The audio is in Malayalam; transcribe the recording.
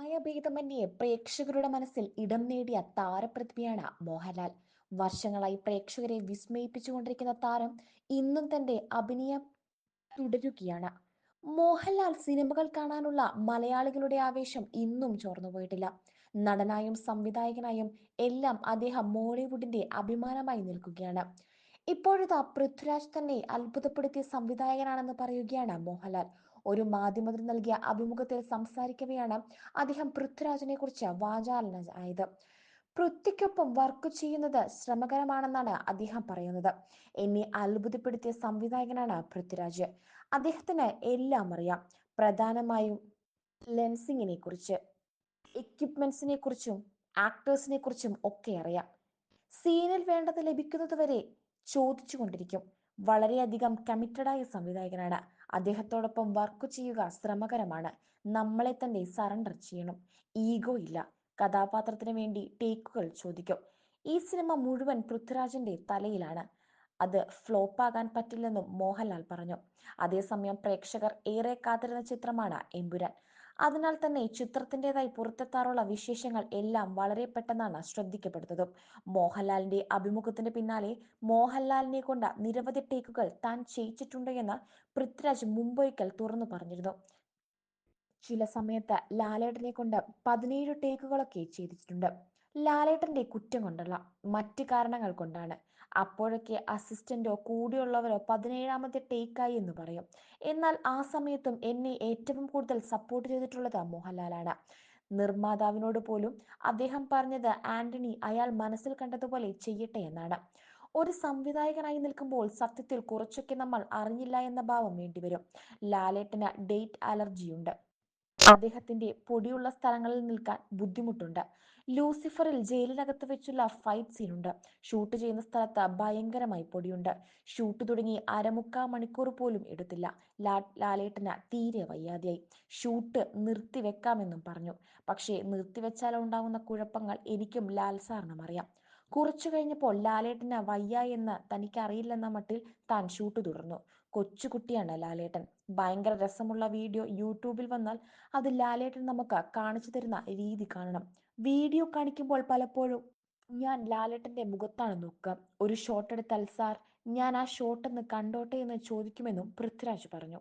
പ്രായഭേദമന്യേ പ്രേക്ഷകരുടെ മനസ്സിൽ ഇടം നേടിയ താരപ്രതിഭയാണ് മോഹൻലാൽ. വർഷങ്ങളായി പ്രേക്ഷകരെ വിസ്മയിപ്പിച്ചുകൊണ്ടിരിക്കുന്ന താരം ഇന്നും തന്റെ അഭിനയം തുടരുകയാണ്. മോഹൻലാൽ സിനിമകൾ കാണാനുള്ള മലയാളികളുടെ ആവേശം ഇന്നും ചോർന്നുപോയിട്ടില്ല നടനായും സംവിധായകനായും എല്ലാം അദ്ദേഹം മോളിവുഡിന്റെ അഭിമാനമായി നിൽക്കുകയാണ്. ഇപ്പോഴത്തെ പൃഥ്വിരാജ് തന്നെ അത്ഭുതപ്പെടുത്തിയ സംവിധായകനാണെന്ന് പറയുകയാണ് മോഹൻലാൽ. ഒരു മാധ്യമത്തിന് നൽകിയ അഭിമുഖത്തിൽ സംസാരിക്കവെയാണ് അദ്ദേഹം പൃഥ്വിരാജിനെ കുറിച്ച് വാചാലനായത് പൃഥ്വിക്കൊപ്പം വർക്ക് ചെയ്യുന്നത് ശ്രമകരമാണെന്നാണ് അദ്ദേഹം പറയുന്നത്. എന്നെ അത്ഭുതപ്പെടുത്തിയ സംവിധായകനാണ് പൃഥ്വിരാജ്. അദ്ദേഹത്തിന് എല്ലാം അറിയാം. പ്രധാനമായും ലെൻസിങ്ങിനെ കുറിച്ച് എക്യുപ്മെന്റ്സിനെ കുറിച്ചും ആക്ടേഴ്സിനെ കുറിച്ചും ഒക്കെ അറിയാം. സീനിൽ വേണ്ടത് ലഭിക്കുന്നത് വരെ ചോദിച്ചുകൊണ്ടിരിക്കും. വളരെയധികം കമ്മിറ്റഡായ സംവിധായകനാണ്. അദ്ദേഹത്തോടൊപ്പം വർക്ക് ചെയ്യുക ശ്രമകരമാണ്. നമ്മളെ തന്നെ സറണ്ടർ ചെയ്യണം. ഈഗോ ഇല്ല. കഥാപാത്രത്തിന് വേണ്ടി ടേക്കുകൾ ചോദിക്കും. ഈ സിനിമ മുഴുവൻ പൃഥ്വിരാജിന്റെ തലയിലാണ്. അത് ഫ്ലോപ്പാകാൻ പറ്റില്ലെന്നും മോഹൻലാൽ പറഞ്ഞു. അതേസമയം പ്രേക്ഷകർ ഏറെ കാത്തിരുന്ന ചിത്രമാണ് എമ്പുരാൻ. അതിനാൽ തന്നെ ചിത്രത്തിന്റെതായി പുറത്തെത്താറുള്ള വിശേഷങ്ങൾ എല്ലാം വളരെ പെട്ടെന്നാണ് ശ്രദ്ധിക്കപ്പെടുന്നതും. മോഹൻലാലിന്റെ അഭിമുഖത്തിന് പിന്നാലെ മോഹൻലാലിനെ കൊണ്ട നിരവധി ടേക്കുകൾ താൻ ചെയ്യിച്ചിട്ടുണ്ട് എന്ന് പൃഥ്വിരാജ് മുമ്പൊരിക്കൽ തുറന്നു പറഞ്ഞിരുന്നു. ചില സമയത്ത് ലാലേട്ടനെ കൊണ്ട് പതിനേഴ് ടേക്കുകളൊക്കെ ചെയ്തിട്ടുണ്ട്. ലാലേട്ടന്റെ കുറ്റം കൊണ്ടല്ല മറ്റ് കാരണങ്ങൾ കൊണ്ടാണ്. അപ്പോഴൊക്കെ അസിസ്റ്റന്റോ കൂടെയുള്ളവരോ പതിനേഴാമത്തെ ടേക്കായി എന്ന് പറയും. എന്നാൽ ആ സമയത്തും എന്നെ ഏറ്റവും കൂടുതൽ സപ്പോർട്ട് ചെയ്തിട്ടുള്ളത് മോഹൻലാലാണ്. നിർമ്മാതാവിനോട് പോലും അദ്ദേഹം പറഞ്ഞത് ആന്റണി അയാൾ മനസ്സിൽ കണ്ടതുപോലെ ചെയ്യട്ടെ എന്നാണ്. ഒരു സംവിധായകനായി നിൽക്കുമ്പോൾ സത്യത്തിൽ കുറച്ചൊക്കെ നമ്മൾ അറിഞ്ഞില്ല എന്ന ഭാവം വേണ്ടിവരും. ലാലേട്ടന് ഡേറ്റ് അലർജിയുണ്ട്. അദ്ദേഹത്തിന്റെ പൊടിയുള്ള സ്ഥലങ്ങളിൽ നിൽക്കാൻ ബുദ്ധിമുട്ടുണ്ട്. ലൂസിഫറിൽ ജയിലിനകത്ത് വെച്ചുള്ള ഫൈറ്റ് സീനുണ്ട്. ഷൂട്ട് ചെയ്യുന്ന സ്ഥലത്ത് ഭയങ്കരമായി പൊടിയുണ്ട്. ഷൂട്ട് തുടങ്ങി അരമുക്കാ മണിക്കൂർ പോലും എടുത്തില്ല. ലാ ലാലേട്ടന് തീരെ വയ്യാതെയായി. ഷൂട്ട് നിർത്തിവെക്കാമെന്നും പറഞ്ഞു. പക്ഷേ നിർത്തിവെച്ചാൽ ഉണ്ടാവുന്ന കുഴപ്പങ്ങൾ എനിക്കും ലാൽ സാറിനും അറിയാം. കുറച്ചു കഴിഞ്ഞപ്പോൾ ലാലേട്ടന് വയ്യ എന്ന് തനിക്കറിയില്ലെന്ന മട്ടിൽ താൻ ഷൂട്ട് തുടർന്നു. കൊച്ചുകുട്ടിയാണ് ലാലേട്ടൻ. ഭയങ്കര രസമുള്ള വീഡിയോ യൂട്യൂബിൽ വന്നാൽ അത് ലാലേട്ടൻ നമുക്ക് കാണിച്ചു തരുന്ന രീതി കാണണം. വീഡിയോ കാണിക്കുമ്പോൾ പലപ്പോഴും ഞാൻ ലാലേട്ടന്റെ മുഖത്താണ് നോക്കുക. ഒരു ഷോട്ട് എടുത്താൽ സാർ ഞാൻ ആ ഷോട്ട് ഒന്ന് കണ്ടോട്ടെ എന്ന് ചോദിക്കുമെന്നും പൃഥ്വിരാജ് പറഞ്ഞു.